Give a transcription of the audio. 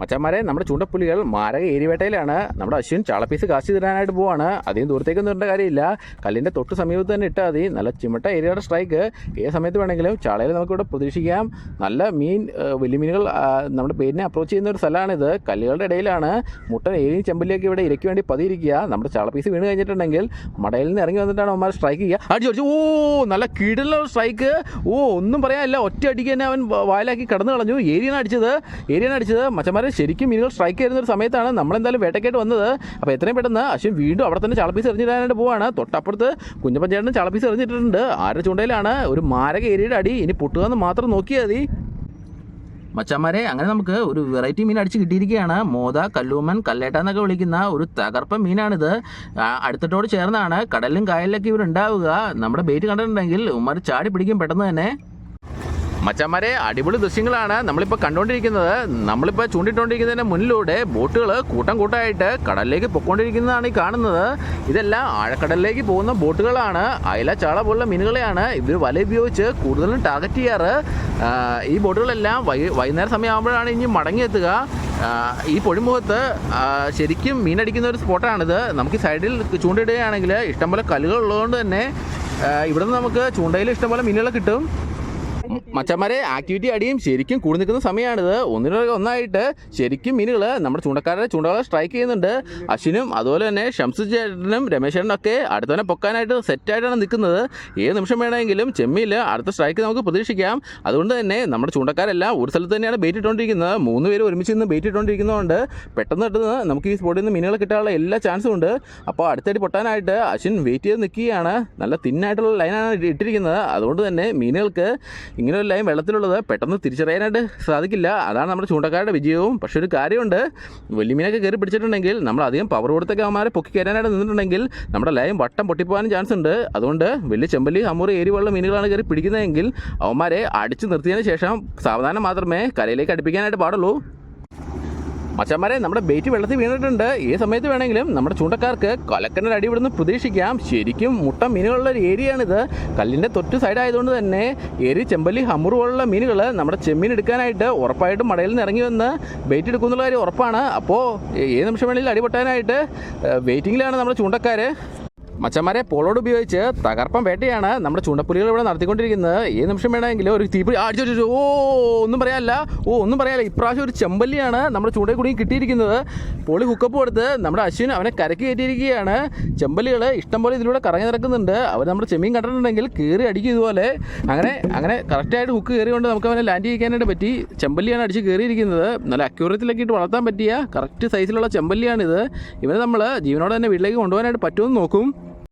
മച്ചന്മാരെ നമ്മുടെ ചൂണ്ടപ്പുലികൾ മാരക ഏരിവേട്ടയിലാണ്. നമ്മുടെ അശ്വിൻ ചാളപ്പീസ് കാശി തരാനായിട്ട് പോവാണ്. അധികം ദൂരത്തേക്കൊന്നും ഇടേണ്ട കാര്യമില്ല. കല്ലിന്റെ തൊട്ട് സമീപത്ത് തന്നെ ഇട്ടാൽ മതി. നല്ല ചിമട്ട ഏരിയയുടെ സ്ട്രൈക്ക് ഏത് സമയത്ത് വേണമെങ്കിലും ചാളയിൽ നമുക്കിവിടെ പ്രതീക്ഷിക്കാം. നല്ല മീൻ വലിയ മീനുകൾ നമ്മുടെ പേരിനെ അപ്രോച്ച് ചെയ്യുന്ന ഒരു സ്ഥലമാണിത്. കല്ലുകളുടെ ഇടയിലാണ്. മുട്ടൻ ഏരിയും ചെമ്പിലേക്ക് ഇവിടെ ഇരയ്ക്ക് വേണ്ടി പതിയിരിക്കുക. നമ്മുടെ ചാളപ്പീസ് വീണ് കഴിഞ്ഞിട്ടുണ്ടെങ്കിൽ മടയിൽ നിന്ന് ഇറങ്ങി വന്നിട്ടാണ് അവന്മാർ സ്ട്രൈക്ക് ചെയ്യുക. അടിച്ചു അടിച്ചു ഓ നല്ല കിടലുള്ള സ്ട്രൈക്ക് ഓ ഒന്നും പറയാനില്ല. ഒറ്റ അടിക്ക് തന്നെ അവൻ വായിലാക്കി കടന്നു കളഞ്ഞു ഏരിയാണ് അടിച്ചത്. ഏരിയാണ് അടിച്ചത്. മച്ചന്മാരെ ശരിക്കും മീനുകൾ സ്ട്രൈക്ക് ചെയ്യുന്ന ഒരു സമയത്താണ് നമ്മളെന്തായാലും വേട്ടയ്ക്കായിട്ട് വന്നത്. അപ്പോൾ എത്രയും പെട്ടെന്ന് അശ്വൻ വീണ്ടും അവിടെ തന്നെ ചളപ്പീസ് എറിഞ്ഞിടാനായിട്ട് പോവാണ്. തൊട്ടപ്പുറത്ത് കുഞ്ഞപ്പഞ്ചേട്ടൻ ചളപ്പീസ് എറിഞ്ഞിട്ടുണ്ട് ആരുടെ ചൂണ്ടയിലാണ്? ഒരു മാരക ഏരിയയുടെ അടി. ഇനി പൊട്ടുക എന്ന് മാത്രം നോക്കിയാൽ മതി. മച്ചന്മാരെ അങ്ങനെ നമുക്ക് ഒരു വെറൈറ്റി മീൻ അടിച്ച് കിട്ടിയിരിക്കുകയാണ്. മോത കല്ലൂമൻ കല്ലേട്ട എന്നൊക്കെ വിളിക്കുന്ന ഒരു തകർപ്പൻ മീനാണിത്. അടുത്തിട്ടോട് ചേർന്നാണ് കടലിലും കായലിലൊക്കെ ഇവരുണ്ടാവുക. നമ്മുടെ ബേറ്റ് കണ്ടിട്ടുണ്ടെങ്കിൽ ഉമ്മർ ചാടി പിടിക്കും പെട്ടെന്ന് തന്നെ. മച്ചന്മാരെ അടിപൊളി ദൃശ്യങ്ങളാണ് നമ്മളിപ്പോൾ കണ്ടുകൊണ്ടിരിക്കുന്നത് നമ്മളിപ്പോൾ ചൂണ്ടിട്ടുകൊണ്ടിരിക്കുന്നതിന് മുന്നിലൂടെ ബോട്ടുകൾ കൂട്ടം കൂട്ടമായിട്ട് കടലിലേക്ക് പൊക്കൊണ്ടിരിക്കുന്നതാണ് ഈ കാണുന്നത്. ഇതെല്ലാം ആഴക്കടലിലേക്ക് പോകുന്ന ബോട്ടുകളാണ്. അയല ചാള പോലുള്ള മീനുകളെയാണ് ഇവർ വല ഉപയോഗിച്ച് കൂടുതലും ടാർഗറ്റ് ചെയ്യാറ്. ഈ ബോട്ടുകളെല്ലാം വൈ വൈകുന്നേരം സമയമാകുമ്പോഴാണ് ഇനി മടങ്ങിയെത്തുക. ഈ പൊഴിമുഖത്ത് ശരിക്കും മീനടിക്കുന്ന ഒരു സ്പോട്ടാണിത്. നമുക്ക് സൈഡിൽ ചൂണ്ടയിടുകയാണെങ്കിൽ ഇഷ്ടംപോലെ കല്ലുകൾ ഉള്ളതുകൊണ്ട് തന്നെ ഇവിടുന്ന് നമുക്ക് ചൂണ്ടയിൽ ഇഷ്ടംപോലെ മീനുകൾ കിട്ടും. മച്ചന്മാരെ ആക്ടിവിറ്റി അടിയും ശരിക്കും കൂടി നിൽക്കുന്ന സമയമാണിത് ഒന്നിനൊക്കെ ഒന്നായിട്ട് ശരിക്കും മീനുകൾ നമ്മുടെ ചൂണ്ടക്കാരുടെ ചൂണ്ടകളെ സ്ട്രൈക്ക് ചെയ്യുന്നുണ്ട്. അശ്വിനും അതുപോലെ തന്നെ ഷംസു ചേട്ടനും രമേശ് ചേട്ടനും ഒക്കെ അടുത്തവനെ പൊക്കാനായിട്ട് സെറ്റായിട്ടാണ് നിൽക്കുന്നത്. ഏത് നിമിഷം വേണമെങ്കിലും ചെമ്മീൽ അടുത്ത സ്ട്രൈക്ക് നമുക്ക് പ്രതീക്ഷിക്കാം. അതുകൊണ്ട് തന്നെ നമ്മുടെ ചൂണ്ടക്കാരെല്ലാം ഒരു സ്ഥലത്ത് തന്നെയാണ് ബേറ്റിട്ടുകൊണ്ടിരിക്കുന്നത് മൂന്ന് പേര് ഒരുമിച്ച് നിന്ന് ബേറ്റിട്ടുകൊണ്ടിരിക്കുന്നതുകൊണ്ട് പെട്ടെന്ന് പെട്ടെന്ന് നമുക്ക് ഈ സ്പോട്ടിൽ നിന്ന് മീനുകൾ കിട്ടാനുള്ള എല്ലാ ചാൻസും ഉണ്ട്. അപ്പോൾ അടുത്തടി പൊട്ടാനായിട്ട് അശ്വിൻ വെയിറ്റ് ചെയ്ത് നിൽക്കുകയാണ്. നല്ല തിന്നായിട്ടുള്ള ലൈനാണ് ഇട്ടിരിക്കുന്നത്. അതുകൊണ്ട് തന്നെ മീനുകൾക്ക് ഇങ്ങനെ ഒരു ലൈൻ വെള്ളത്തിലുള്ളത് പെട്ടെന്ന് തിരിച്ചറിയാനായിട്ട് സാധിക്കില്ല. അതാണ് നമ്മുടെ ചൂണ്ടക്കാരുടെ വിജയവും. പക്ഷേ ഒരു കാര്യമുണ്ട്. വലിയ മീനൊക്കെ കയറി പിടിച്ചിട്ടുണ്ടെങ്കിൽ നമ്മൾ അധികം പവർ കൊടുത്തൊക്കെ അവന്മാരെ പൊക്കി കയറാനായിട്ട് നിന്നിട്ടുണ്ടെങ്കിൽ നമ്മുടെ ലൈൻ വട്ടം പൊട്ടിപ്പോകാനും ചാൻസ് ഉണ്ട്. അതുകൊണ്ട് വലിയ ചെമ്പല്ലി അമ്മൂറ് ഏരിയുള്ള മീനുകളാണ് കയറി പിടിക്കുന്നതെങ്കിൽ അവന്മാരെ അടിച്ചു നിർത്തിയതിന് ശേഷം സാവധാനം മാത്രമേ കരയിലേക്ക് അടുപ്പിക്കാനായിട്ട് പാടുള്ളൂ. മച്ചന്മാരെ നമ്മുടെ ബേറ്റ് വെള്ളത്തിൽ വീണിട്ടുണ്ട്. ഈ സമയത്ത് വേണമെങ്കിലും നമ്മുടെ ചൂണ്ടക്കാർക്ക് അടി ഇവിടുന്ന് പ്രതീക്ഷിക്കാം. ശരിക്കും മുട്ട മീനുകളുള്ള ഒരു ഏരിയയാണിത്. കല്ലിന്റെ തൊട്ട് സൈഡ് ആയതുകൊണ്ട് തന്നെ എരി ചെമ്പല്ലി ഹമ്മൂർ പോലുള്ള മീനുകൾ നമ്മുടെ ചെമ്മീൻ എടുക്കാനായിട്ട് ഉറപ്പായിട്ടും മടയിൽ നിന്ന് ഇറങ്ങി വന്ന് ബേറ്റ് എടുക്കുന്നുള്ള കാര്യം ഉറപ്പാണ്. അപ്പോൾ ഏത് നിമിഷം വേണമെങ്കിലും അടിപൊട്ടാനായിട്ട് വെയിറ്റിങ്ങിലാണ് നമ്മുടെ ചൂണ്ടക്കാർ മച്ചന്മാരെ പോളോട് ഉപയോഗിച്ച് തകർപ്പം വേട്ടയാണ് നമ്മുടെ ചൂണ്ടപ്പുലികൾ ഇവിടെ നടത്തിക്കൊണ്ടിരിക്കുന്നത്. ഏത് നിമിഷം വേണമെങ്കിലും ഒരു തീപ്പൊരി അടിച്ചു ഓ ഒന്നും പറയാല്ല ഓ ഒന്നും പറയാല്ല ഇപ്രാവശ്യം ഒരു ചെമ്പല്ലിയാണ് നമ്മുടെ ചൂണ്ടയിൽ കൂടി കിട്ടിയിരിക്കുന്നത്. പൊളി ഹുക്കപ്പ് കൊടുത്ത് നമ്മുടെ അശ്വിൻ അവനെ കരക്ക് കയറ്റിയിരിക്കുകയാണ്. ചെമ്പല്ലികൾ ഇഷ്ടംപോലെ ഇതിലൂടെ കറങ്ങി നടക്കുന്നുണ്ട്. അവർ നമ്മുടെ ചെമ്മീൻ കണ്ടിട്ടുണ്ടെങ്കിൽ കയറി അടിക്കും ഇതുപോലെ. അങ്ങനെ അങ്ങനെ കറക്റ്റായിട്ട് ഹുക്ക് കയറിക്കൊണ്ട് നമുക്ക് അവനെ ലാൻഡ് ചെയ്യിക്കാനായിട്ട് പറ്റി. ചെമ്പല്ലിയാണ് അടിച്ച് കയറിയിരിക്കുന്നത് നല്ല അക്യൂറത്തിലൊക്കെ ഇട്ട് വളർത്താൻ പറ്റിയ കറക്റ്റ് സൈസിലുള്ള ചെമ്പല്ലിയാണിത്. ഇവനെ നമ്മൾ ജീവനോടെ തന്നെ വീട്ടിലേക്ക് കൊണ്ടുപോകാനായിട്ട് പറ്റുമെന്ന് നോക്കും.